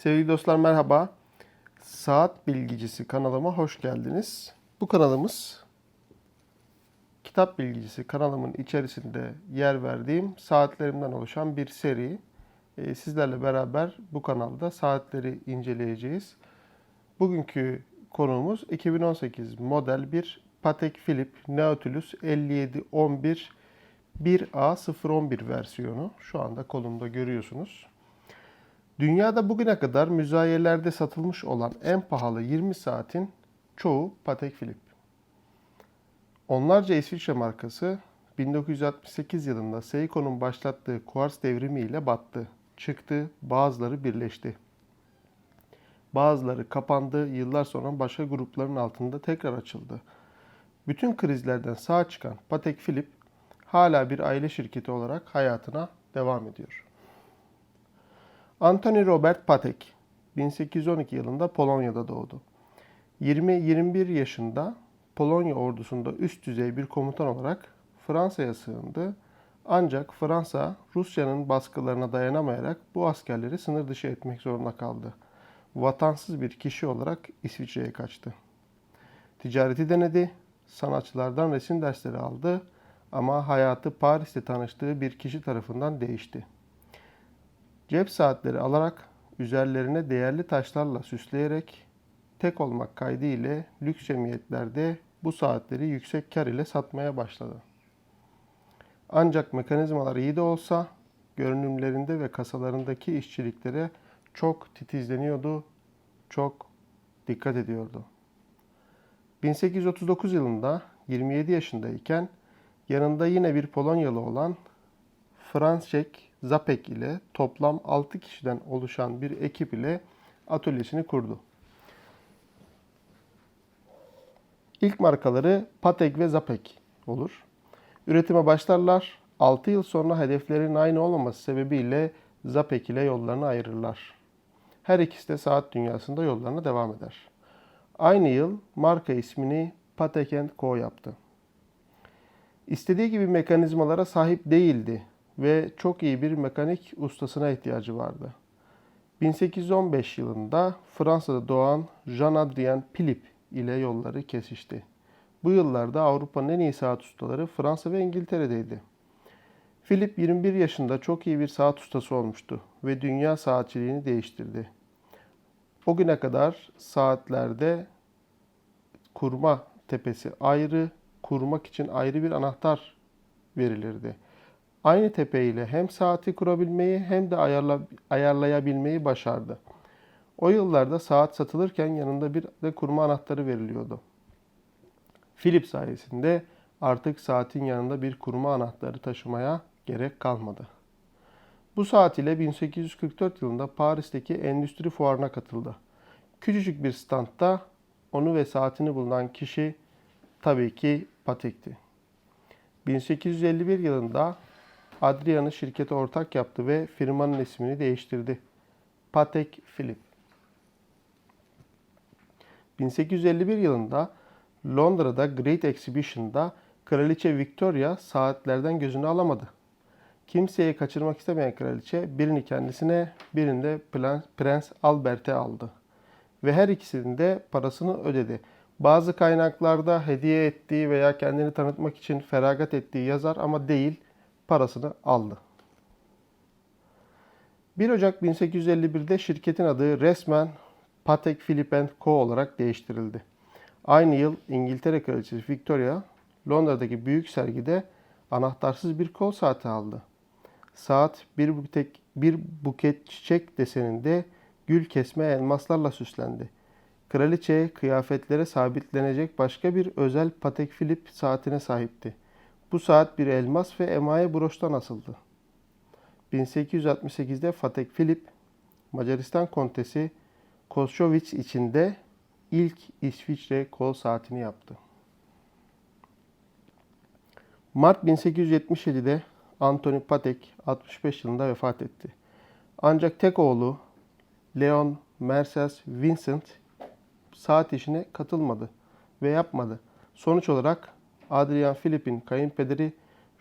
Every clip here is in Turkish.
Sevgili dostlar merhaba. Saat Bilgicisi kanalıma hoş geldiniz. Bu kanalımız Kitap Bilgicisi kanalımın içerisinde yer verdiğim saatlerimden oluşan bir seri. Ee, Sizlerle beraber bu kanalda saatleri inceleyeceğiz. Bugünkü konuğumuz 2018 model bir Patek Philippe Nautilus 5711 1A011 versiyonu. Şu anda kolumda görüyorsunuz. Dünyada bugüne kadar müzayelerde satılmış olan en pahalı 20 saatin çoğu Patek Philippe. Onlarca İsviçre markası 1968 yılında Seiko'nun başlattığı kuars devrimiyle battı, çıktı, bazıları birleşti. Bazıları kapandı, yıllar sonra başka grupların altında tekrar açıldı. Bütün krizlerden sağ çıkan Patek Philippe hala bir aile şirketi olarak hayatına devam ediyor. Anthony Robert Patek 1812 yılında Polonya'da doğdu. 20-21 yaşında Polonya ordusunda üst düzey bir komutan olarak Fransa'ya sığındı. Ancak Fransa Rusya'nın baskılarına dayanamayarak bu askerleri sınır dışı etmek zorunda kaldı. Vatansız bir kişi olarak İsviçre'ye kaçtı. Ticareti denedi, sanatçılardan resim dersleri aldı ama hayatı Paris'te tanıştığı bir kişi tarafından değişti. Cep saatleri alarak üzerlerine değerli taşlarla süsleyerek tek olmak kaydı ile lüks cemiyetlerde bu saatleri yüksek kar ile satmaya başladı. Ancak mekanizmalar iyi de olsa görünümlerinde ve kasalarındaki işçiliklere çok titizleniyordu, çok dikkat ediyordu. 1839 yılında 27 yaşındayken yanında yine bir Polonyalı olan Franzek Zapek ile toplam 6 kişiden oluşan bir ekip ile atölyesini kurdu. İlk markaları Patek ve Zapek olur. Üretime başlarlar. 6 yıl sonra hedeflerinin aynı olmaması sebebiyle Zapek ile yollarını ayırırlar. Her ikisi de saat dünyasında yollarına devam eder. Aynı yıl marka ismini Patek Co yaptı. İstediği gibi mekanizmalara sahip değildi ve çok iyi bir mekanik ustasına ihtiyacı vardı. 1815 yılında Fransa'da doğan Jean-Adrien Philippe ile yolları kesişti. Bu yıllarda Avrupa'nın en iyi saat ustaları Fransa ve İngiltere'deydi. Philippe 21 yaşında çok iyi bir saat ustası olmuştu ve dünya saatçiliğini değiştirdi. O güne kadar saatlerde kurma tepesi ayrı, kurmak için ayrı bir anahtar verilirdi. Aynı tepe ile hem saati kurabilmeyi hem de ayarla, ayarlayabilmeyi başardı. O yıllarda saat satılırken yanında bir de kurma anahtarı veriliyordu. Philip sayesinde artık saatin yanında bir kurma anahtarı taşımaya gerek kalmadı. Bu saat ile 1844 yılında Paris'teki endüstri fuarına katıldı. Küçücük bir standta onu ve saatini bulunan kişi tabii ki Patek'ti. 1851 yılında Adrian'ı şirkete ortak yaptı ve firmanın ismini değiştirdi. Patek Philippe. 1851 yılında Londra'da Great Exhibition'da Kraliçe Victoria saatlerden gözünü alamadı. Kimseyi kaçırmak istemeyen kraliçe birini kendisine, birini de Prens Albert'e aldı. Ve her ikisinin de parasını ödedi. Bazı kaynaklarda hediye ettiği veya kendini tanıtmak için feragat ettiği yazar ama değil, parasını aldı. 1 Ocak 1851'de şirketin adı resmen Patek Philippe Co. olarak değiştirildi. Aynı yıl İngiltere Kraliçesi Victoria, Londra'daki büyük sergide anahtarsız bir kol saati aldı. Saat bir buket, bir buket çiçek deseninde gül kesme elmaslarla süslendi. Kraliçe kıyafetlere sabitlenecek başka bir özel Patek Philippe saatine sahipti. Bu saat bir elmas ve emaye broştan asıldı. 1868'de Patek Philippe, Macaristan Kontesi Koşoviç içinde ilk İsviçre kol saatini yaptı. Mart 1877'de Anthony Patek 65 yılında vefat etti. Ancak tek oğlu Leon Merces Vincent saat işine katılmadı ve yapmadı. Sonuç olarak Adrian Philippe'in kayınpederi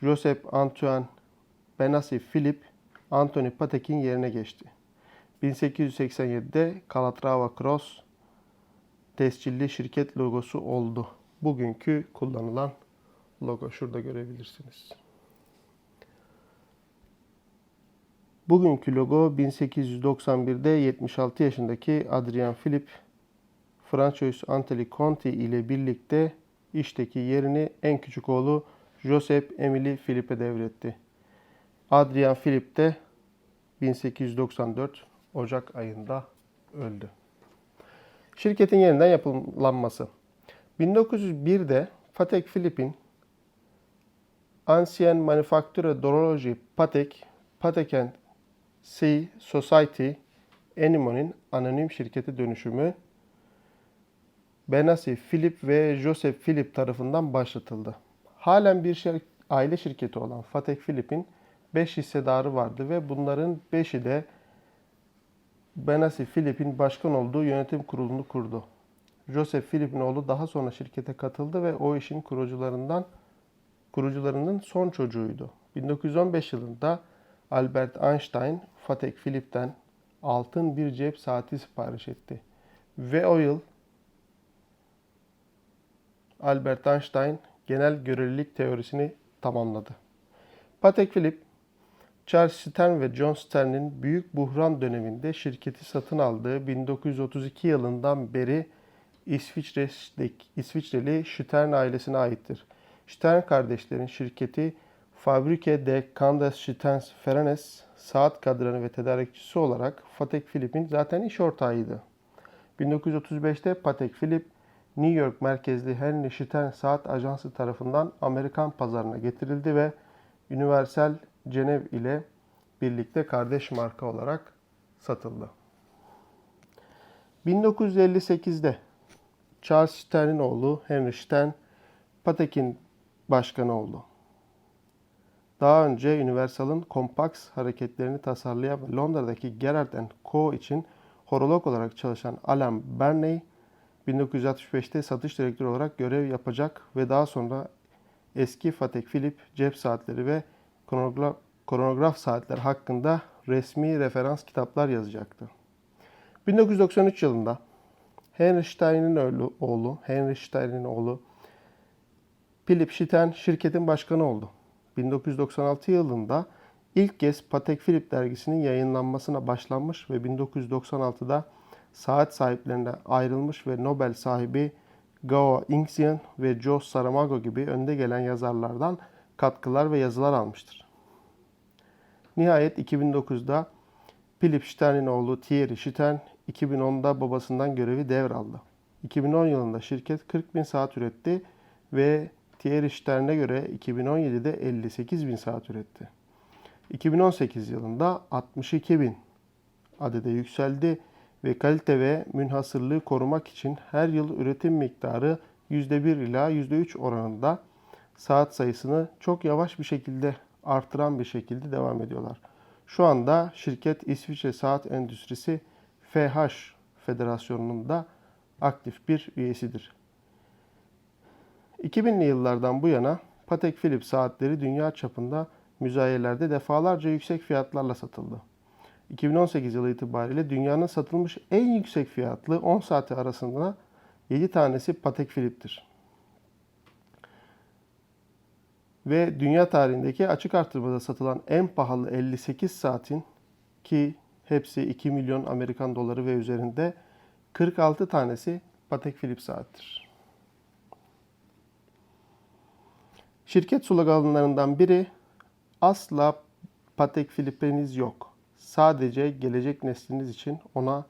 Joseph Antoine Benassi Philippe, Anthony Patek'in yerine geçti. 1887'de Calatrava Cross tescilli şirket logosu oldu. Bugünkü kullanılan logo şurada görebilirsiniz. Bugünkü logo 1891'de 76 yaşındaki Adrian Philip François Antelli Conti ile birlikte işteki yerini en küçük oğlu Joseph Emily Philip'e devretti. Adrian Philip de 1894 Ocak ayında öldü. Şirketin yeniden yapılanması. 1901'de Patek Philippe'in Ancien Manufacture d'Horlogerie Patek, Patek Sea Society, Enimo'nun anonim şirketi dönüşümü Benassi Philip ve Joseph Philip tarafından başlatıldı. Halen bir şir- aile şirketi olan Patek Philippe'in 5 hissedarı vardı ve bunların 5'i de Benassi Philippe'in başkan olduğu yönetim kurulunu kurdu. Joseph Philippe'in oğlu daha sonra şirkete katıldı ve o işin kurucularından kurucularının son çocuğuydu. 1915 yılında Albert Einstein Patek Philippe'den altın bir cep saati sipariş etti. Ve o yıl Albert Einstein genel görelilik teorisini tamamladı. Patek Philippe, Charles Stern ve John Stern'in büyük buhran döneminde şirketi satın aldığı 1932 yılından beri İsviçreli Stern ailesine aittir. Stern kardeşlerin şirketi Fabrique de Candes Stern Ferranes saat kadranı ve tedarikçisi olarak Patek Philippe'in zaten iş ortağıydı. 1935'te Patek Philippe, New York merkezli Henry Stern Saat Ajansı tarafından Amerikan pazarına getirildi ve Universal Cenev ile birlikte kardeş marka olarak satıldı. 1958'de Charles Stern'in oğlu Henry Stern, Patek'in başkanı oldu. Daha önce Universal'ın Compax hareketlerini tasarlayan Londra'daki Gerard Co. için horolog olarak çalışan Alan Bernay, 1965'te satış direktörü olarak görev yapacak ve daha sonra eski Patek Philippe cep saatleri ve kronograf, kronograf saatler hakkında resmi referans kitaplar yazacaktı. 1993 yılında Henry Stein'in oğlu, Henry Stein'in oğlu Philip Stein şirketin başkanı oldu. 1996 yılında ilk kez Patek Philippe dergisinin yayınlanmasına başlanmış ve 1996'da saat sahiplerine ayrılmış ve Nobel sahibi Gao Yingxian ve Joe Saramago gibi önde gelen yazarlardan katkılar ve yazılar almıştır. Nihayet 2009'da Philip Stein'in oğlu Thierry Stern 2010'da babasından görevi devraldı. 2010 yılında şirket 40 bin saat üretti ve Thierry Stern'e göre 2017'de 58 bin saat üretti. 2018 yılında 62 bin adede yükseldi ve kalite ve münhasırlığı korumak için her yıl üretim miktarı %1 ila %3 oranında saat sayısını çok yavaş bir şekilde artıran bir şekilde devam ediyorlar. Şu anda şirket İsviçre Saat Endüstrisi FH Federasyonu'nun da aktif bir üyesidir. 2000'li yıllardan bu yana Patek Philippe saatleri dünya çapında müzayelerde defalarca yüksek fiyatlarla satıldı. 2018 yılı itibariyle dünyanın satılmış en yüksek fiyatlı 10 saati arasında 7 tanesi Patek Philippe'tir. Ve dünya tarihindeki açık artırmada satılan en pahalı 58 saatin ki hepsi 2 milyon Amerikan doları ve üzerinde 46 tanesi Patek Philippe saattir. Şirket sloganlarından biri asla Patek Philippe'niz yok. Sadece gelecek nesliniz için ona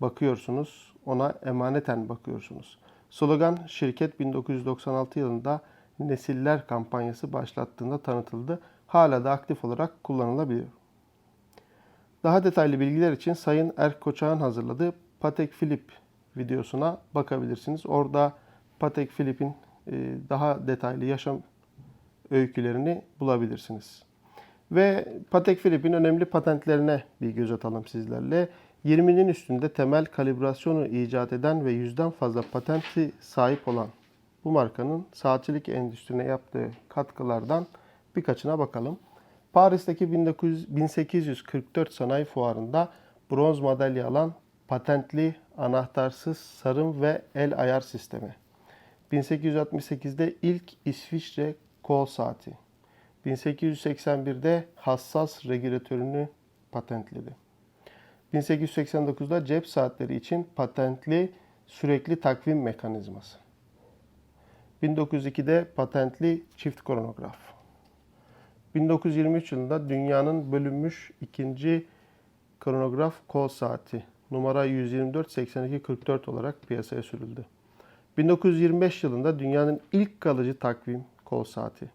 bakıyorsunuz, ona emaneten bakıyorsunuz. Slogan şirket 1996 yılında Nesiller kampanyası başlattığında tanıtıldı. Hala da aktif olarak kullanılabiliyor. Daha detaylı bilgiler için Sayın Erk Koçak'ın hazırladığı Patek Philippe videosuna bakabilirsiniz. Orada Patek Philippe'in e, daha detaylı yaşam öykülerini bulabilirsiniz. Ve Patek Philippe'in önemli patentlerine bir göz atalım sizlerle. 20'nin üstünde temel kalibrasyonu icat eden ve yüzden fazla patenti sahip olan bu markanın saatçilik endüstrine yaptığı katkılardan birkaçına bakalım. Paris'teki 19, 1844 sanayi fuarında bronz madalya alan patentli anahtarsız sarım ve el ayar sistemi. 1868'de ilk İsviçre kol saati. 1881'de hassas regülatörünü patentledi. 1889'da cep saatleri için patentli sürekli takvim mekanizması. 1902'de patentli çift kronograf. 1923 yılında dünyanın bölünmüş ikinci kronograf kol saati numara 124 82 44 olarak piyasaya sürüldü. 1925 yılında dünyanın ilk kalıcı takvim kol saati.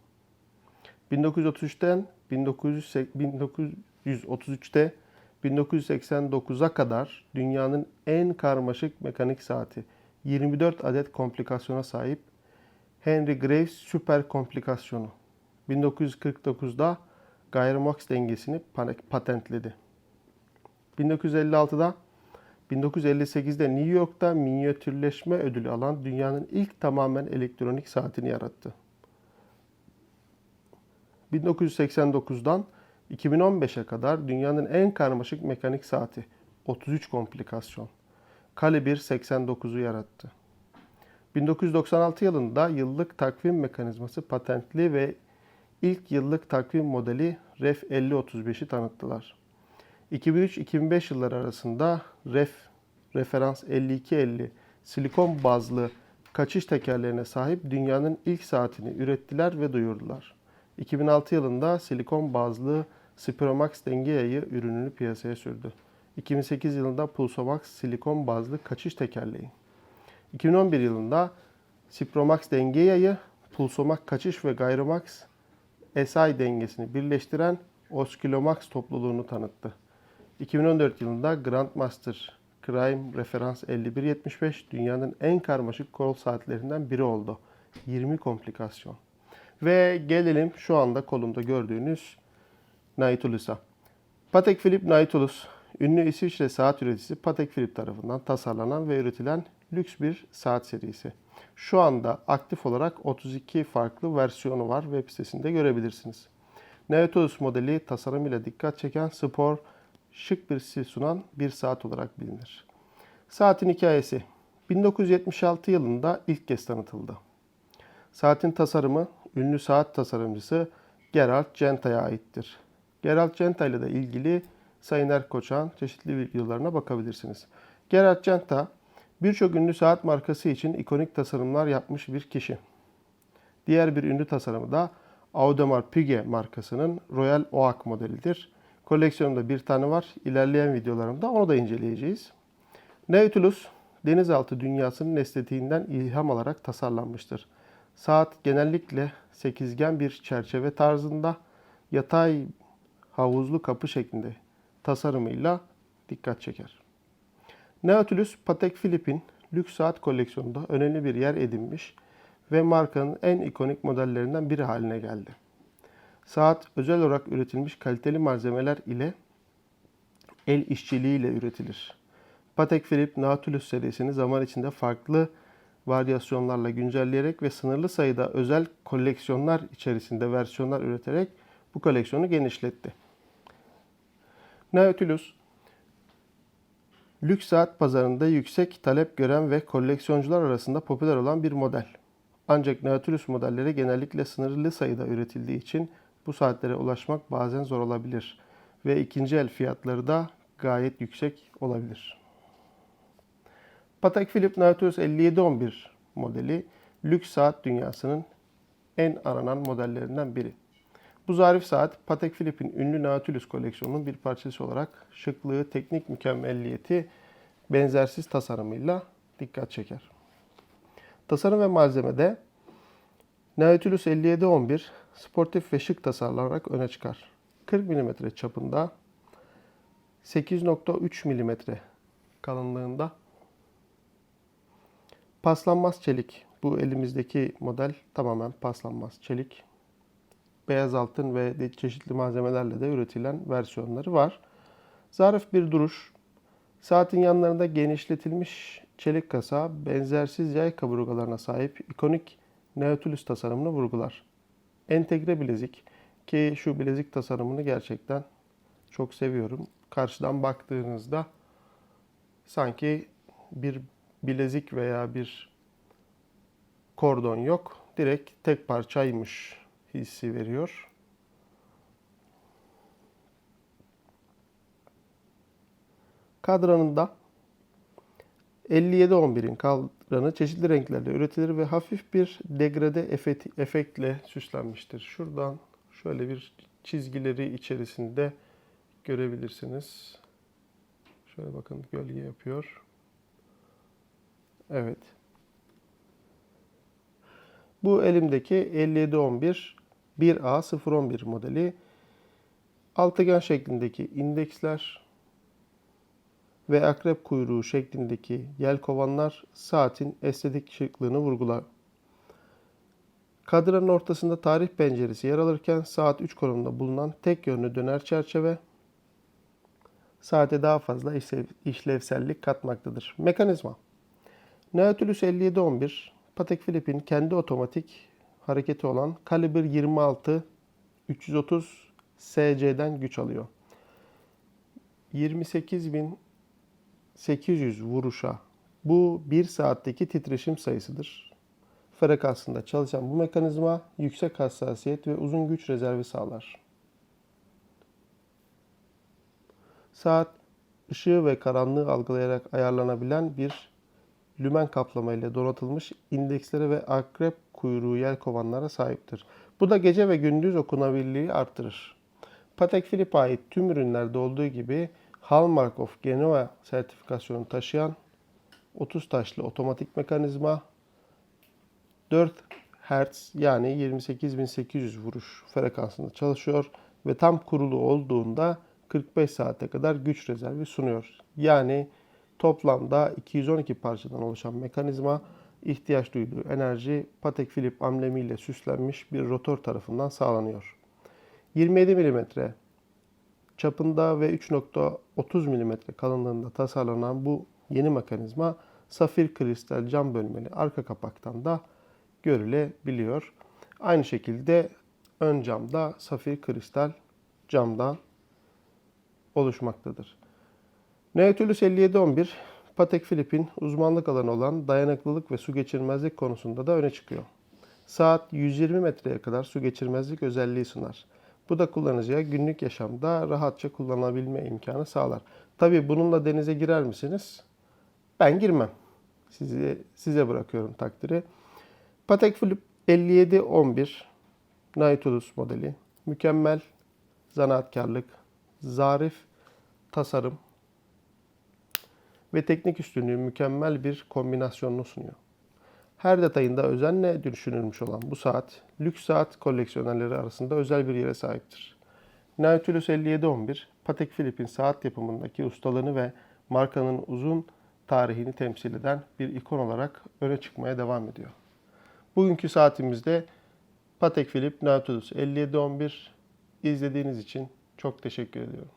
1933'ten 1933'te 1989'a kadar dünyanın en karmaşık mekanik saati 24 adet komplikasyona sahip Henry Graves süper komplikasyonu 1949'da Geiger-Max dengesini patentledi. 1956'da 1958'de New York'ta minyatürleşme ödülü alan dünyanın ilk tamamen elektronik saatini yarattı. 1989'dan 2015'e kadar dünyanın en karmaşık mekanik saati 33 komplikasyon. Kalibir 89'u yarattı. 1996 yılında yıllık takvim mekanizması patentli ve ilk yıllık takvim modeli REF 5035'i tanıttılar. 2003-2005 yılları arasında REF referans 5250 silikon bazlı kaçış tekerlerine sahip dünyanın ilk saatini ürettiler ve duyurdular. 2006 yılında silikon bazlı Spiromax denge yayı ürününü piyasaya sürdü. 2008 yılında Pulsomax silikon bazlı kaçış tekerleği. 2011 yılında Spiromax denge yayı, Pulsomax kaçış ve Gyromax SI dengesini birleştiren Oskilomax topluluğunu tanıttı. 2014 yılında Grandmaster Crime Referans 5175 dünyanın en karmaşık kol saatlerinden biri oldu. 20 komplikasyon. Ve gelelim şu anda kolumda gördüğünüz Naitulus'a. Patek Philippe Naitulus, ünlü İsviçre saat üreticisi Patek Philippe tarafından tasarlanan ve üretilen lüks bir saat serisi. Şu anda aktif olarak 32 farklı versiyonu var web sitesinde görebilirsiniz. Naitulus modeli tasarımıyla dikkat çeken spor, şık bir stil sunan bir saat olarak bilinir. Saatin hikayesi 1976 yılında ilk kez tanıtıldı. Saatin tasarımı ünlü saat tasarımcısı Gerald Genta'ya aittir. Gerald Genta ile de ilgili Sayın Erkoçan çeşitli videolarına bakabilirsiniz. Gerald Genta birçok ünlü saat markası için ikonik tasarımlar yapmış bir kişi. Diğer bir ünlü tasarımı da Audemars Piguet markasının Royal Oak modelidir. Koleksiyonumda bir tane var. İlerleyen videolarımda onu da inceleyeceğiz. Nautilus, denizaltı dünyasının estetiğinden ilham alarak tasarlanmıştır. Saat genellikle sekizgen bir çerçeve tarzında yatay havuzlu kapı şeklinde tasarımıyla dikkat çeker. Nautilus, Patek Philippe'in lüks saat koleksiyonunda önemli bir yer edinmiş ve markanın en ikonik modellerinden biri haline geldi. Saat özel olarak üretilmiş kaliteli malzemeler ile el işçiliğiyle üretilir. Patek Philippe Nautilus serisini zaman içinde farklı varyasyonlarla güncelleyerek ve sınırlı sayıda özel koleksiyonlar içerisinde versiyonlar üreterek bu koleksiyonu genişletti. Nautilus, lüks saat pazarında yüksek talep gören ve koleksiyoncular arasında popüler olan bir model. Ancak Nautilus modelleri genellikle sınırlı sayıda üretildiği için bu saatlere ulaşmak bazen zor olabilir ve ikinci el fiyatları da gayet yüksek olabilir. Patek Philippe Nautilus 5711 modeli lüks saat dünyasının en aranan modellerinden biri. Bu zarif saat Patek Philippe'in ünlü Nautilus koleksiyonunun bir parçası olarak şıklığı, teknik mükemmelliyeti, benzersiz tasarımıyla dikkat çeker. Tasarım ve malzemede Nautilus 5711 sportif ve şık tasarlanarak öne çıkar. 40 mm çapında 8.3 mm kalınlığında paslanmaz çelik. Bu elimizdeki model tamamen paslanmaz çelik. Beyaz altın ve çeşitli malzemelerle de üretilen versiyonları var. Zarif bir duruş. Saatin yanlarında genişletilmiş çelik kasa benzersiz yay kaburgalarına sahip ikonik Nautilus tasarımını vurgular. Entegre bilezik ki şu bilezik tasarımını gerçekten çok seviyorum. karşıdan baktığınızda sanki bir bilezik veya bir kordon yok. Direkt tek parçaymış hissi veriyor. Kadranında 57-11'in kadranı çeşitli renklerle üretilir ve hafif bir degrade efektle süslenmiştir. Şuradan şöyle bir çizgileri içerisinde görebilirsiniz. Şöyle bakın gölge yapıyor. Evet. Bu elimdeki 5711 1A 011 modeli. Altıgen şeklindeki indeksler ve akrep kuyruğu şeklindeki yelkovanlar saatin estetik şıklığını vurgular. Kadranın ortasında tarih penceresi yer alırken saat 3 konumunda bulunan tek yönlü döner çerçeve saate daha fazla işlev- işlevsellik katmaktadır. Mekanizma Nautilus 5711 Patek Philippe'in kendi otomatik hareketi olan kaliber 26 330 SC'den güç alıyor. 28.800 vuruşa bu 1 saatteki titreşim sayısıdır. Frekansında çalışan bu mekanizma yüksek hassasiyet ve uzun güç rezervi sağlar. Saat ışığı ve karanlığı algılayarak ayarlanabilen bir lümen kaplama ile donatılmış indekslere ve akrep kuyruğu yelkovanlara sahiptir. Bu da gece ve gündüz okunabilirliği arttırır. Patek Philippe'e ait tüm ürünlerde olduğu gibi Hallmark of Genoa sertifikasyonu taşıyan 30 taşlı otomatik mekanizma 4 Hz yani 28.800 vuruş frekansında çalışıyor ve tam kurulu olduğunda 45 saate kadar güç rezervi sunuyor. Yani toplamda 212 parçadan oluşan mekanizma ihtiyaç duyduğu enerji Patek Philippe amblemiyle süslenmiş bir rotor tarafından sağlanıyor. 27 mm çapında ve 3.30 mm kalınlığında tasarlanan bu yeni mekanizma safir kristal cam bölmeli arka kapaktan da görülebiliyor. Aynı şekilde ön camda safir kristal camdan oluşmaktadır. Nautilus 5711 Patek Philippe'in uzmanlık alanı olan dayanıklılık ve su geçirmezlik konusunda da öne çıkıyor. Saat 120 metreye kadar su geçirmezlik özelliği sunar. Bu da kullanıcıya günlük yaşamda rahatça kullanabilme imkanı sağlar. Tabii bununla denize girer misiniz? Ben girmem. Size, size bırakıyorum takdiri. Patek Philippe 5711 Nautilus modeli. Mükemmel zanaatkarlık, zarif tasarım ve teknik üstünlüğü mükemmel bir kombinasyonunu sunuyor. Her detayında özenle düşünülmüş olan bu saat, lüks saat koleksiyonerleri arasında özel bir yere sahiptir. Nautilus 5711, Patek Philippe'in saat yapımındaki ustalığını ve markanın uzun tarihini temsil eden bir ikon olarak öne çıkmaya devam ediyor. Bugünkü saatimizde Patek Philippe Nautilus 5711 izlediğiniz için çok teşekkür ediyorum.